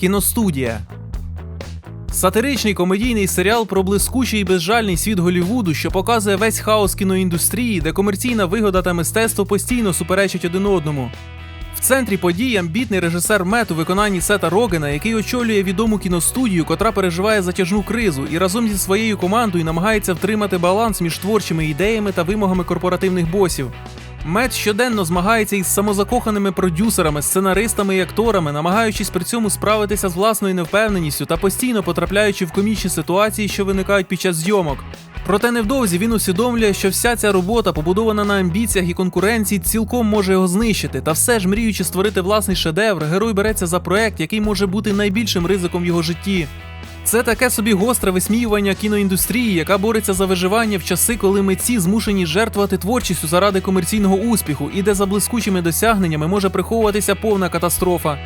Кіностудія. Сатиричний комедійний серіал про блискучий і безжальний світ Голівуду, що показує весь хаос кіноіндустрії, де комерційна вигода та мистецтво постійно суперечать один одному. В центрі подій амбітний режисер Мет у виконанні Сета Рогена, який очолює відому кіностудію, котра переживає затяжну кризу, і разом зі своєю командою намагається втримати баланс між творчими ідеями та вимогами корпоративних босів. Мет щоденно змагається із самозакоханими продюсерами, сценаристами і акторами, намагаючись при цьому справитися з власною невпевненістю та постійно потрапляючи в комічні ситуації, що виникають під час зйомок. Проте невдовзі він усвідомлює, що вся ця робота, побудована на амбіціях і конкуренції, цілком може його знищити. Та все ж, мріючи створити власний шедевр, герой береться за проект, який може бути найбільшим ризиком в його житті. Це таке собі гостре висміювання кіноіндустрії, яка бореться за виживання в часи, коли митці змушені жертвувати творчістю заради комерційного успіху, і де за блискучими досягненнями може приховуватися повна катастрофа.